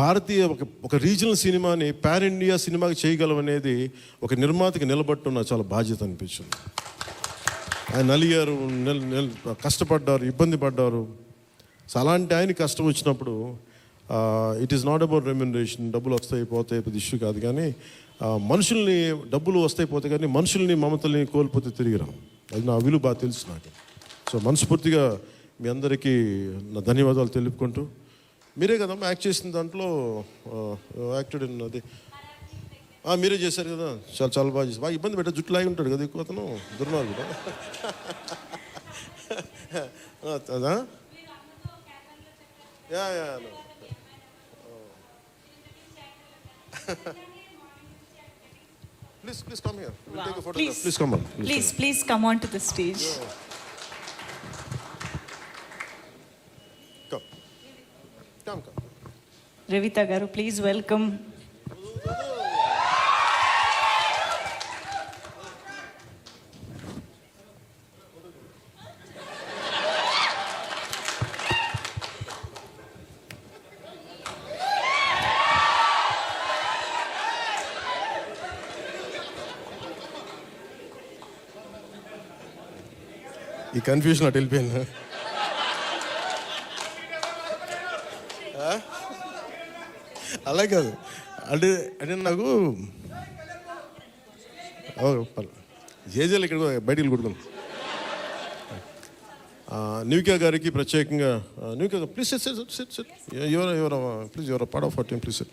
భారతీయ ఒక ఒక రీజనల్ సినిమాని పాన్ ఇండియా సినిమాకి చేయగలం అనేది ఒక నిర్మాతకి నిలబట్టున్న చాలా బాధ్యత అనిపించింది. ఆయన నలిగారు కష్టపడ్డారు ఇబ్బంది పడ్డారు. సో అలాంటి ఆయన కష్టం వచ్చినప్పుడు it is not about remuneration డబ్బులు వస్తాయి పోతాయి పెద్ద ఇష్యూ కాదు కానీ మనుషుల్ని డబ్బులు వస్తాయి పోతాయి కానీ మనుషుల్ని మమతల్ని కోల్పోతే తిరిగి రాం అది నా విలువ బాగా తెలుసు నాకు. సో మనస్ఫూర్తిగా మీ అందరికీ నా ధన్యవాదాలు తెలుపుకుంటూ మీరే కదమ్మా యాక్ట్ చేసిన దాంట్లో యాక్టెడ్ అది మీరే చేశారు కదా చాలా చాలా బాగా చేశారు బాగా ఇబ్బంది పెట్ట జుట్టు లాగి ఉంటాడు కదా ఎక్కువ అతను దుర్మార్గుడు అదా yeah yeah. Please, please come here. We'll take a photograph. Please. Please come on. Please. Please, come on to the stage. Come. Revita Garu, please welcome. ఈ కన్ఫ్యూజన్ అటు వెళ్ళిపోయింది అలా కాదు. అంటే అంటే నాకు ఓ, జేజేలు ఇక్కడ బయటికి కొడుకున్నాం న్యూకియా గారికి ప్రత్యేకంగా న్యూకియా please set set set set ఎవరు ఎవరు ప్లీజ్ ఎవరు part of team please set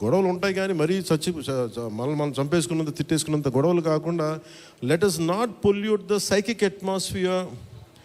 గొడవలు ఉంటాయి కానీ మరీ చచ్చి చ- మనం మనం చంపేసుకున్నంత తిట్టేసుకున్నంత గొడవలు కాకుండా let us not pollute the psychic atmosphere